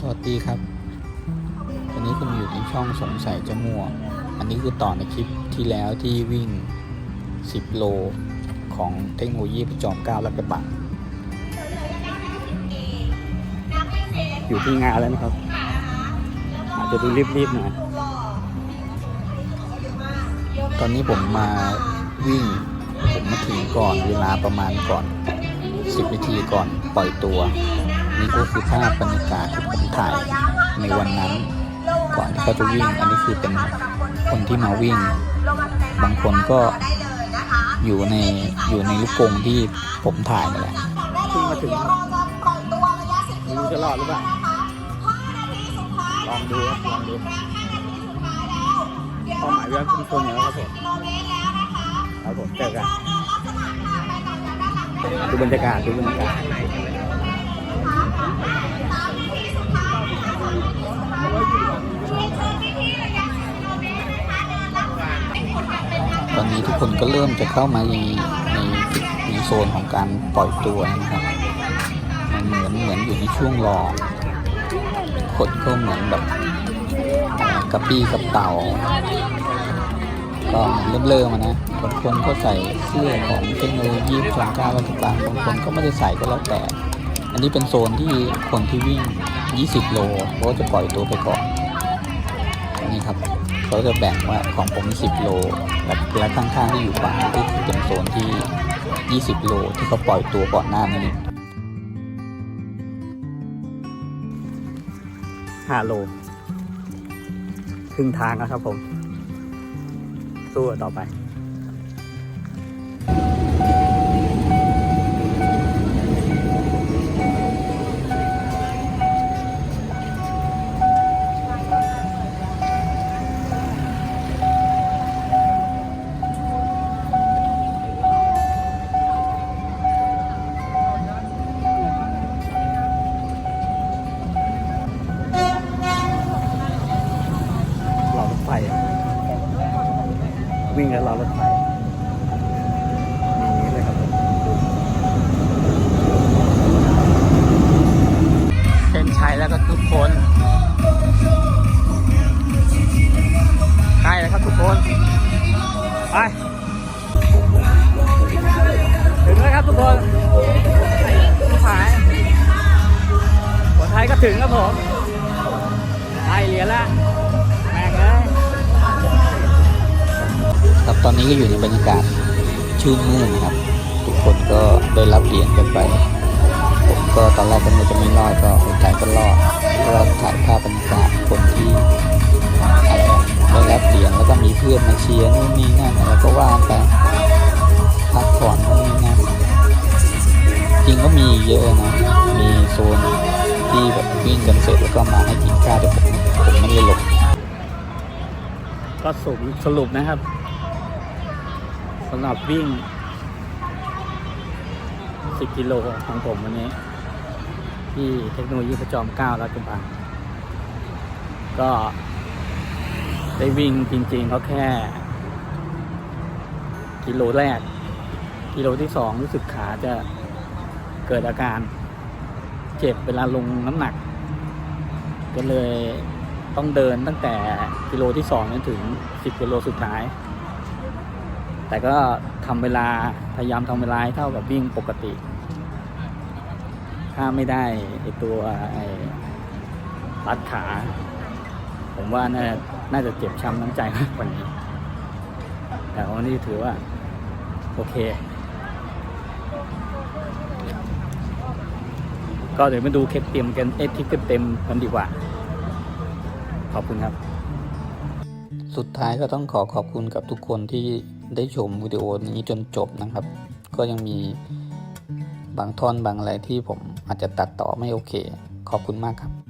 สวัสดีครับตอนนี้คุณอยู่ในช่องสงสัยจะมั่ว อันนี้คือต่อในคลิปที่แล้วที่วิ่ง 10 โลของเทคโนโลยีประจอมเก้าและกระบังอยู่ที่งานแล้วนะครับ อาจจะดูรีบๆหน่อย ตอนนี้ผมมาวิ่ง ผมมาถึงก่อนเวลาประมาณก่อน 10 นาทีก่อนปล่อยตัว นี่ก็คือภาพบรรยากาศที่ผมถ่ายในวันนั้น ก่อนที่เขาจะวิ่ง อันนี้คือเป็นคนที่มาวิ่ง บางคนก็อยู่ในอยู่ในลูกกงที่ผมถ่ายนั่นแหละเพิ่มาถึงไม่รู้จะรอดหรือเปล่าลองดูครับลองดูเป้าหมายเรื่องคุณคนเหนือครับผมครับผมเจอกันดูบรรยากาศดูบรรยากาศ นี้ทุกคนก็เริ่มจะเข้ามาในในในโซนของการปล่อยตัวนะครับมันเหมือนเหมือนอยู่ในช่วงรอคนก็เหมือนแบบกระปี้กับเต่าก็เริ่มเริ่มมานะบางคนก็ใส่เสื้อของเทคโนโลยีสองเก้ารัฐบาลบางคนก็ไม่ได้ใส่ก็แล้วแต่ อันนี้เป็นโซนที่คนที่วิ่ง 20 โลเขาก็จะปล่อยตัวไปก่อนนี่ครับ เขาจะแบ่งว่าของผม 10 โล และและข้างๆที่อยู่ขวาที่คือเป็นโซนที่ 20 โลที่เขาปล่อยตัวก่อนหน้านี้5โลครึ่งทางแล้วครับผม สู้ต่อไป วิ่งกับรอรถไฟนี่เลยครับเส้นชัยแล้วก็ทุกคนใกล้แล้วครับทุกคน ไปถึงแล้วครับทุกคนหายคนไทยก็ถึงครับผม ตอนนี้ก็อยู่ในบรรยากาศชื่นมื่นนะครับ ทุกคนก็ได้รับเหรียญกันไป ผมก็ตอนแรกก็ไม่จะไม่รอดก็คนไทยก็รอดก็ถ่ายภาพบรรยากาศคนที่อะไรอะได้รับเหรียญแล้วก็มีเพื่อนมาเชียร์นู่นนี่นั่นอะไรก็ว่าไปพักผ่อนนู่นนี่นั่นจริงก็มีเยอะนะมีโซนที่แบบวิ่งกันเสร็จแล้วก็มาให้กินข้าวแต่ผมผมไม่ได้หลบก็สรุปสรุปนะครับำหรับวิ่ง 10 กิโลของผมวันนี้ ที่เทคโนโลยีประจอมเกล้ารัฐบังก็ได้วิ่งจริงๆเขาแค่ กิโลแรก กิโลที่สองรู้สึกขาจะเกิดอาการเจ็บเวลาลงน้ำหนัก ก็เลยต้องเดินตั้งแต่กิโลที่สองจนถึงสิบกิโลสุดท้าย แต่ก็ทำเวลาพยายามทำเวลาให้เท่ากับวิ่งปกติ ถ้าไม่ได้ไอตัวไอรัดขา ผมว่าน่าน่าจะเจ็บช้ำน้ำใจมากกว่านี้ แต่วันนี้ถือว่า โอเค ก็เดี๋ยวมาดูเคปเต็มกันเอทิปเต็มกันดีกว่า ขอบคุณครับ สุดท้ายก็ต้องขอขอบคุณกับทุกคนที่ ได้ชมวิดีโอนี้จนจบนะครับ ก็ยังมีบางท่อนบางอะไรที่ผมอาจจะตัดต่อไม่โอเค ขอบคุณมากครับ